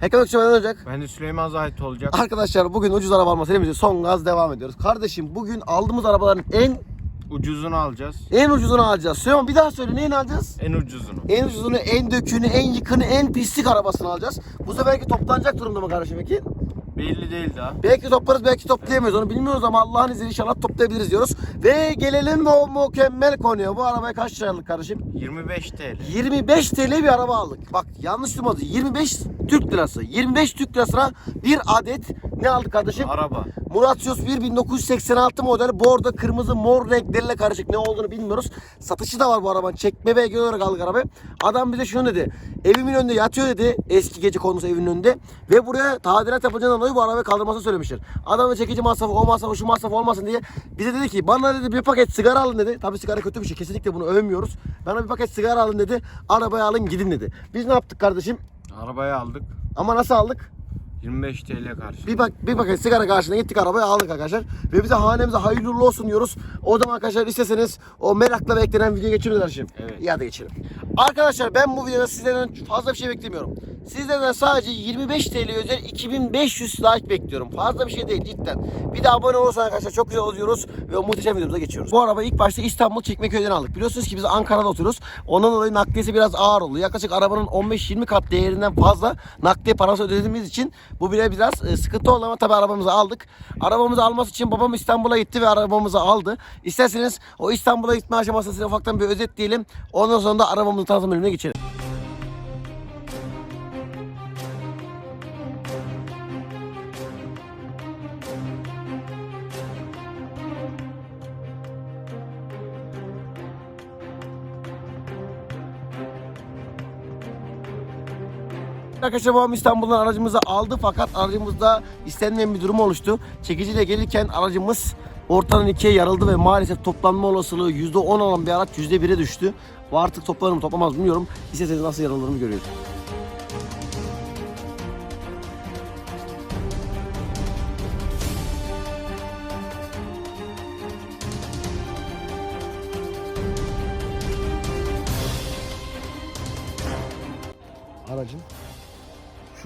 Hakan Ökçe ben olacak. Ben de Süleyman Zahit olacak. Arkadaşlar bugün ucuz araba alma serimize son gaz devam ediyoruz. Kardeşim bugün aldığımız arabaların en Ucuzunu alacağız. en ucuzunu alacağız. Süleyman bir daha söyle neyini alacağız? En ucuzunu. En ucuzunu, en dökünü, en yıkını, en pislik arabasını alacağız. Bu seferki toplanacak durumda mı kardeşim peki? Belli değil daha. Belki toplarız belki toplayamayız onu bilmiyoruz ama Allah'ın izniyle inşallah toplayabiliriz diyoruz. Ve gelelim o mükemmel konuya. Bu arabaya kaç lira aldık kardeşim? 25 TL. 25 TL bir araba aldık. Bak yanlış duymadı. 25 Türk lirası. 25 Türk lirasına bir adet ne aldık kardeşim? Araba. Murat Yos 1 1986 model bordo kırmızı mor renklerle karışık ne olduğunu bilmiyoruz. Satışı da var bu arabanın. Çekme ve olarak aldık arabayı. Adam bize şunu dedi. Evimin önünde yatıyor dedi. Eski gece konusu evinin önünde. Ve buraya tadilat yapacağından dolayı bu arabayı kaldırmasını söylemişler. Adam da çekici masrafı o masrafı şu masrafı olmasın diye bize dedi ki bana dedi bir paket sigara alın dedi. Tabii sigara kötü bir şey. Kesinlikle bunu övmüyoruz. Bana bir paket sigara alın dedi. Arabayı alın gidin dedi. Biz ne yaptık kardeşim? Arabayı aldık. Ama nasıl aldık? 25 TL karşı. Bir bak bir paket sigara karşılığında gittik arabayı aldık arkadaşlar. Ve bize hanemize hayırlı uğurlu olsun diyoruz. O zaman arkadaşlar isteseniz o merakla beklenen video geçiriyoruz kardeşim. Evet. İyi hadi geçelim. Arkadaşlar ben bu videoda sizlerden fazla bir şey beklemiyorum. Sizlerden sadece 25 TL özel 2500 like bekliyorum. Fazla bir şey değil cidden. Bir de abone olursanız arkadaşlar çok güzel oluyoruz ve muhteşem videomuza geçiyoruz. Bu arabayı ilk başta İstanbul Çekmeköy'den aldık. Biliyorsunuz ki biz Ankara'da oturuyoruz. Ondan dolayı nakliyesi biraz ağır oluyor. Yaklaşık arabanın 15-20 kat değerinden fazla nakliye parası ödediğimiz için bu bile biraz e, sıkıntı oldu ama tabii arabamızı aldık. Arabamızı alması için babam İstanbul'a gitti ve arabamızı aldı. İsterseniz o İstanbul'a gitme aşamasını size ufaktan bir özetleyelim. Ondan sonra da arabamızı tanıtım bölümüne geçelim. Arkadaşlar babam İstanbul'dan aracımızı aldı fakat aracımızda istenmeyen bir durum oluştu. Çekiciyle gelirken aracımız ortadan ikiye yarıldı ve maalesef toplanma olasılığı %10 olan bir araç %1'e düştü. Bu artık toplanır mı toplamaz mı bilmiyorum. İsterseniz nasıl yarıldığını görüyoruz.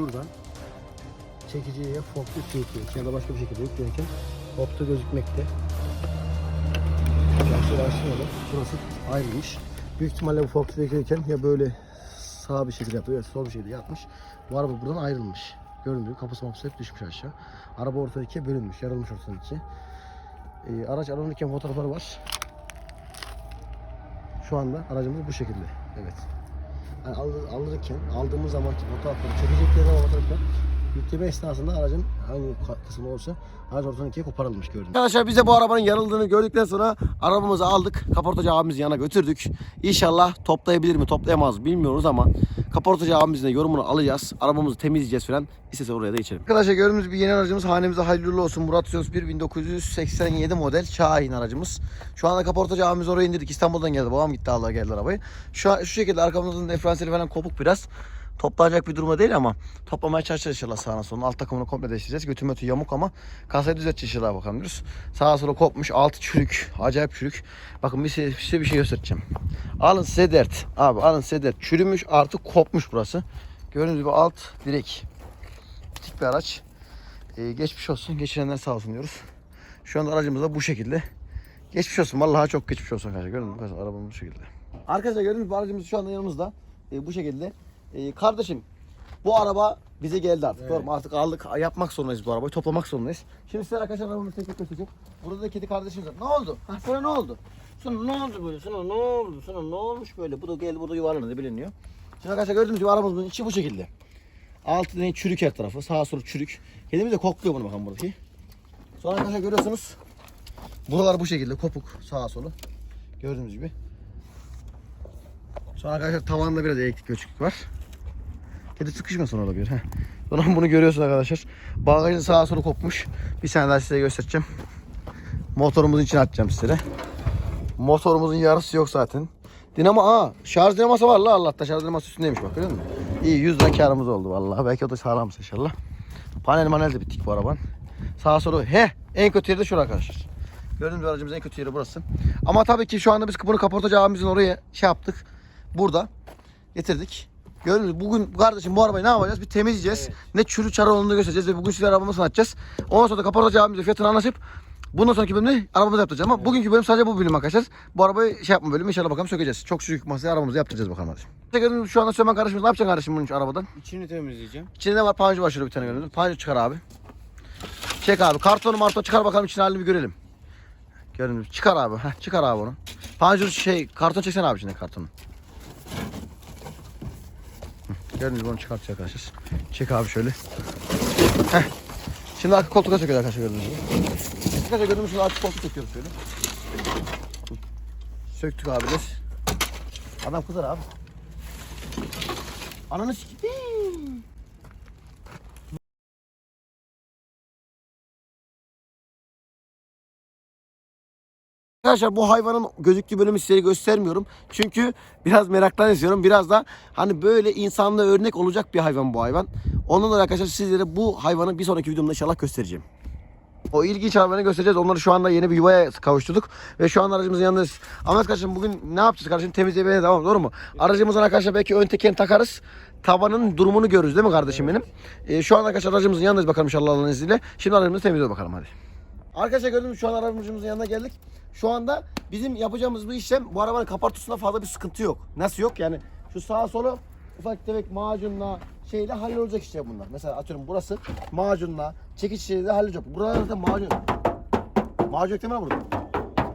Şuradan çekiciye forklift yüklenirken ya da başka bir şekilde yüklenirken hopta gözükmekte. Aşağıda burası ayrılmış. Büyük ihtimalle bu forklift yüklenirken ya böyle sağ bir şekilde yapıyor ya sol bir şekilde yapmış. Bu araba buradan ayrılmış. Gibi kapısı mapısı hep düşmüş aşağı. Araba ortada ikiye bölünmüş, yarılmış ortadan ikiye. Ee, araç alınırken fotoğrafları var. Şu anda aracımız bu şekilde. Evet. Yani alır, alırken aldığımız zaman fotoğrafları çekecekleri zaman fotoğraflar yükleme esnasında aracın hangi kısmı olsa araç ortadan ikiye koparılmış gördüm. Arkadaşlar biz de bu arabanın yarıldığını gördükten sonra arabamızı aldık. Kaportacı abimizin yanına götürdük. İnşallah toplayabilir mi toplayamaz bilmiyoruz ama kaportacı abimizin de yorumunu alacağız. Arabamızı temizleyeceğiz falan. İstese oraya da geçelim. Arkadaşlar gördüğümüz bir yeni aracımız hanemize hayırlı olsun. Murat Söz 1 1987 model Şahin aracımız. Şu anda kaportacı abimiz oraya indirdik. İstanbul'dan geldi. Babam gitti Allah geldi arabayı. Şu, an- şu şekilde arkamızın diferansiyeli falan kopuk biraz. Toplanacak bir durumda değil ama toplamaya çalışacağız inşallah sağına soluna. Alt takımını komple değiştireceğiz. Götü mötü yamuk ama kasayı düzelteceğiz inşallah bakalım diyoruz. Sağa sola kopmuş. Altı çürük. Acayip çürük. Bakın bir size, size bir şey göstereceğim. Alın size dert. Abi alın size dert. Çürümüş artık kopmuş burası. Gördüğünüz gibi alt direk. Bitik bir araç. Ee, geçmiş olsun. Geçirenler sağ olsun diyoruz. Şu anda aracımız da bu şekilde. Geçmiş olsun. Vallahi çok geçmiş olsun arkadaşlar. Gördün mü? Arabamız bu şekilde. Arkadaşlar gördüğünüz gibi aracımız şu anda yanımızda. Ee, bu şekilde. Ee, kardeşim bu araba bize geldi artık. Doğru mu? Artık aldık. Yapmak zorundayız bu arabayı. Toplamak zorundayız. Şimdi size arkadaşlar arabamızı tek tek göstereceğim. Burada da kedi kardeşimiz var. Ne oldu? Ha, sana ne oldu? Sana ne oldu böyle? Sana ne oldu? Sana ne olmuş böyle? Bu da geldi burada yuvarlandı biliniyor. Şimdi arkadaşlar gördüğünüz gibi arabamızın içi bu şekilde. Altı tane çürük her tarafı. Sağa sola çürük. Kedimiz de kokluyor bunu bakın buradaki. Sonra arkadaşlar görüyorsunuz. Buralar bu şekilde kopuk sağa sola. Gördüğünüz gibi. Sonra arkadaşlar tavanda biraz elektrik göçüklük var. Kedi sıkışmasın orada bir. Heh. Sonra bunu görüyorsunuz arkadaşlar. Bagajın sağa sola kopmuş. Bir saniye daha size göstereceğim. Motorumuzun içine atacağım size. Motorumuzun yarısı yok zaten. Dinamo aa şarj dinaması var la Allah'ta şarj dinaması üstündeymiş bak görüyor musun? İyi 100 lira karımız oldu vallahi. Belki o da sağlam inşallah. Panel manel de bittik bu araban. Sağa sola he en kötü yeri de şurası arkadaşlar. Gördüğünüz aracımızın en kötü yeri burası. Ama tabii ki şu anda biz bunu kaportacı abimizin oraya şey yaptık. Burada getirdik. Gördünüz mü? bugün kardeşim bu arabayı ne yapacağız? Bir temizleyeceğiz. Evet. Ne çürü çarı olduğunu göstereceğiz ve bugün size arabamızı açacağız. Ondan sonra da kaportacı abimizle fiyatını anlaşıp bundan sonraki bölümde arabamızı yaptıracağız ama bugünkü bölüm sadece bu bölüm arkadaşlar. Bu arabayı şey yapma bölümü inşallah bakalım sökeceğiz. Çok büyük masaya arabamızı yaptıracağız bakalım hadi. Şu anda Süleyman kardeşimiz ne yapacaksın kardeşim bunun için arabadan? İçini temizleyeceğim. İçinde ne var? Panjur var şurada bir tane mü? Panjur çıkar abi. Çek abi. Kartonu martonu çıkar bakalım içine halini bir görelim. Mü? Çıkar abi. Heh, çıkar abi onu. Panjur şey karton çeksene abi içinde kartonu. Gördünüz mü onu çıkartacak arkadaşlar. Çek abi şöyle. Heh. Şimdi arka koltuğa söküyoruz arkadaşlar gördüğünüz gibi. Arkadaşlar gördüğünüz gibi arka koltuğu söküyoruz şöyle. Söktük abi biz. Adam kızar abi. Ananı sikeyim. Arkadaşlar bu hayvanın gözüktüğü bölümü size göstermiyorum. Çünkü biraz meraktan istiyorum. Biraz da hani böyle insanla örnek olacak bir hayvan bu hayvan. Ondan dolayı arkadaşlar sizlere bu hayvanı bir sonraki videomda inşallah göstereceğim. O ilginç hayvanı göstereceğiz. Onları şu anda yeni bir yuvaya kavuşturduk. Ve şu an aracımızın yanındayız. Ahmet kardeşim bugün ne yapacağız kardeşim? Temizlemeye devam doğru mu? Aracımızın arkadaşlar belki ön tekerini takarız. Tabanın durumunu görürüz değil mi kardeşim benim? Ee, şu an arkadaşlar aracımızın yanındayız bakalım inşallah Allah'ın izniyle. Şimdi aracımızı temizliyoruz bakalım hadi. Arkadaşlar gördüğünüz şu an aracımızın yanına geldik. Şu anda bizim yapacağımız bu işlem bu arabanın kapartusunda fazla bir sıkıntı yok. Nasıl yok? Yani şu sağa sola ufak tefek macunla şeyle hallolacak işte bunlar. Mesela atıyorum burası macunla çekiç şeyle hallolacak. Buralarda da macun. Macun yok değil mi burada?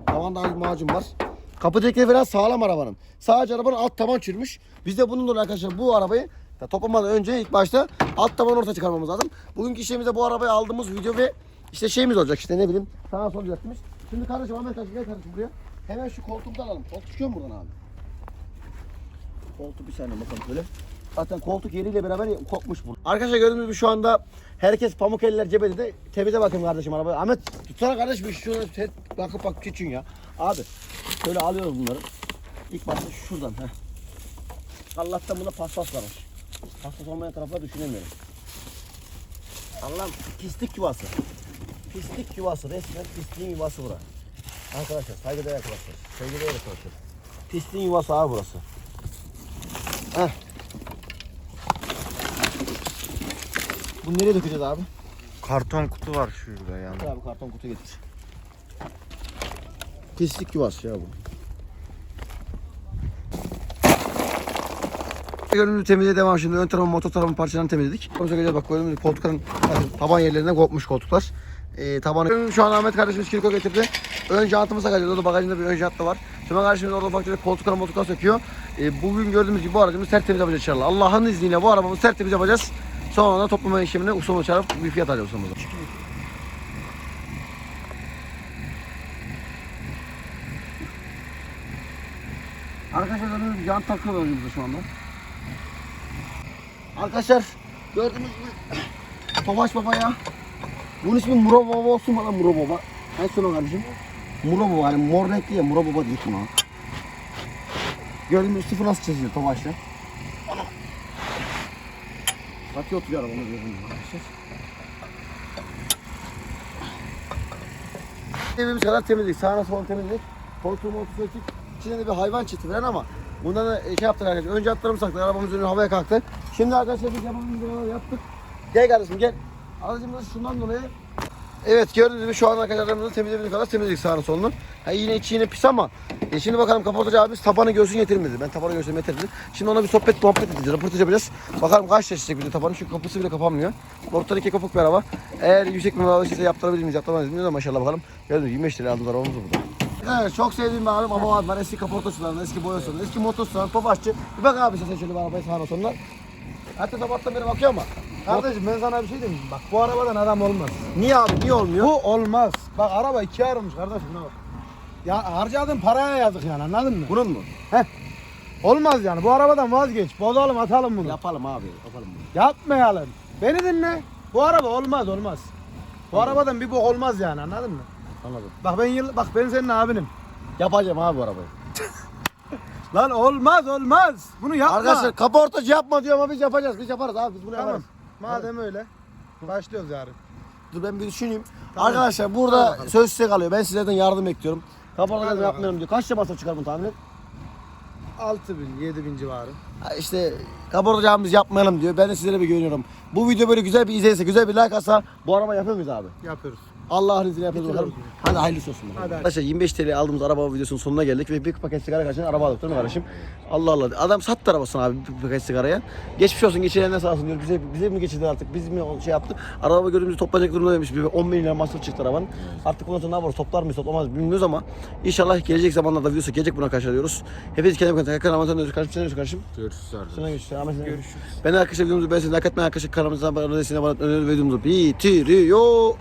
Tavanda macun var. Kapı direkleri falan sağlam arabanın. Sadece arabanın alt taban çürümüş. Biz de bunun arkadaşlar bu arabayı toplamadan önce ilk başta alt tabanı ortaya çıkarmamız lazım. Bugünkü işlemizde bu arabayı aldığımız video ve işte şeyimiz olacak işte ne bileyim sağa sola düzeltmiş. Şimdi kardeşim Ahmet kardeşim gel kardeşim buraya. Hemen şu koltuğumuzu alalım. Koltuk çıkıyor mu buradan abi? Koltuk bir saniye bakalım böyle. Zaten koltuk yeriyle beraber kopmuş bu. Arkadaşlar gördüğünüz gibi şu anda herkes pamuk eller cebede de temize bakın kardeşim arabayı. Ahmet tutsana kardeşim şuna set bakıp bak küçün ya. Abi şöyle alıyoruz bunları. İlk başta şuradan. Heh. Allah'tan buna paspas varmış. Paspas olmayan tarafları düşünemiyorum. Allah'ım pislik yuvası. Pislik yuvası resmen pisliğin yuvası bura. Arkadaşlar saygıdeğer arkadaşlar. Saygıdeğer arkadaşlar. Pisliğin yuvası abi burası. Heh. Bunu nereye dökeceğiz abi? Karton kutu var şurada yani. Abi karton kutu getir. Pislik yuvası ya bu. Görünümlü temizliğe devam şimdi. Ön tarafın motor tarafın parçalarını temizledik. Sonra söyleyeceğiz bak görünümlü koltukların taban yerlerinden kopmuş koltuklar. Ee, tabanı şu an Ahmet kardeşimiz kirko getirdi. Ön jantımıza takacağız. Orada bagajında bir ön jant da var. Süleyman kardeşimiz orada ufak tefek koltuklar moltuklar söküyor. Ee, bugün gördüğümüz gibi bu aracımızı tertemiz yapacağız inşallah. Allah'ın izniyle bu arabamızı tertemiz yapacağız. Sonra da toplama işlemine ustamı çağırıp bir fiyat alacağız ustamızdan. Arkadaşlar gördüğünüz gibi yan takıyor önümüzde şu anda. Arkadaşlar gördüğünüz gibi Tofaş Baba ya. Bunun ismi Muro Baba olsun lan Muro Baba? Ne söyle kardeşim? Muro Baba hani mor renkli ya Muro Baba diyorsun ha. Gördüğünüz gibi sıfır nasıl çiziyor Tofaş'ta. Batıyor oturuyor arabamız gibi arkadaşlar. Evimiz kadar temizlik. Sağına soluna temizlik. Koltuğu moltuğu söktük. İçinde de bir hayvan çiti falan ama bundan da şey yaptık arkadaşlar. Önce atlarımı saktık. Arabamız önü havaya kalktı. Şimdi arkadaşlar biz yapımızı yaptık. Gel kardeşim gel. Aracımız şundan dolayı Evet gördüğünüz gibi şu an arkadaşlarımızı temizlediğimiz kadar temizledik sağını solunu. Ha, yine içi yine pis ama e, şimdi bakalım kaportacı abimiz tabanı göğsünü getirmedi. Ben tabanı göğsünü getirdim. Şimdi ona bir sohbet muhabbet edeceğiz. Röportaj yapacağız. Bakalım kaç yaşayacak bir de tabanı çünkü kapısı bile kapanmıyor. Ortadan iki kapuk bir araba. Eğer yüksek bir alışırsa yaptırabilir miyiz yaptıramayız bilmiyorum maşallah bakalım. Gördüğünüz gibi 25 liraya aldık arabamızı burada. Evet çok sevdiğim bir abim ama var. Eski kaportacılarından, eski boyasından, eski motosularından, topaççı. Bir bak abi sen şöyle bir arabayı sağına sonuna. Hatta sabahtan beri bakıyor ama. Kardeşim ben sana bir şey diyeyim. Bak bu arabadan adam olmaz. Niye abi niye olmuyor? Bu olmaz. Bak araba ikiye ayrılmış kardeşim. Ne bak. Ya harcadığın paraya yazık yani anladın mı? Bunun mu? Olmaz yani bu arabadan vazgeç. Bozalım atalım bunu. Yapalım abi yapalım bunu. Yapmayalım. Beni dinle. Bu araba olmaz olmaz. Bu arabadan bir bok olmaz yani anladın mı? Anladım. Bak ben yıl bak ben senin abinim. Yapacağım abi bu arabayı. Lan olmaz olmaz. Bunu yapma. Arkadaşlar kaportacı yapma diyor ama biz yapacağız. Biz yaparız abi biz bunu yaparız. Madem öyle. Başlıyoruz yarın. Dur ben bir düşüneyim. Tamam. Arkadaşlar burada bakalım. söz size kalıyor. Ben sizlerden yardım bekliyorum. Hadi yapmıyorum diyor. Kaç masraf çıkar bunu tahmin et? 6 bin, 7 bin civarı. İşte kabaracağımız yapmayalım diyor. Ben de sizlere bir görüyorum. Bu video böyle güzel bir izlenirse, güzel bir like atsa bu araba yapıyor muyuz abi? Yapıyoruz. Allah'ın izniyle yapıyoruz bakalım. Hadi hayırlısı olsun. bakalım. Hadi. Arkadaşlar 25 TL aldığımız araba videosunun sonuna geldik ve bir paket sigara karşılığında araba aldık değil mi kardeşim? Allah Allah. Adam sattı arabasını abi bir paket sigaraya. Geçmiş olsun geçirenler sağ olsun diyor. Bize, bize mi geçirdi artık? Biz mi şey yaptık? Araba gördüğümüzde toplanacak durumda demiş. Bir 10 bin lira masraf çıktı arabanın. Artık bundan sonra ne yaparız? Toplar mıyız toplamaz mıyız bilmiyoruz ama inşallah gelecek zamanlarda videosu gelecek buna karşılıyoruz. Hepiniz kendine bakın. Hakan Ramazan Özgür kardeşim. Sen Özgür kardeşim. Görüşürüz arkadaşlar. Sana görüşürüz. Ahmet sen- Ben arkadaşlar videomuzu. Like atmayı arkadaşlar kanalımıza abone olmayı, videomuzu bitiriyoruz.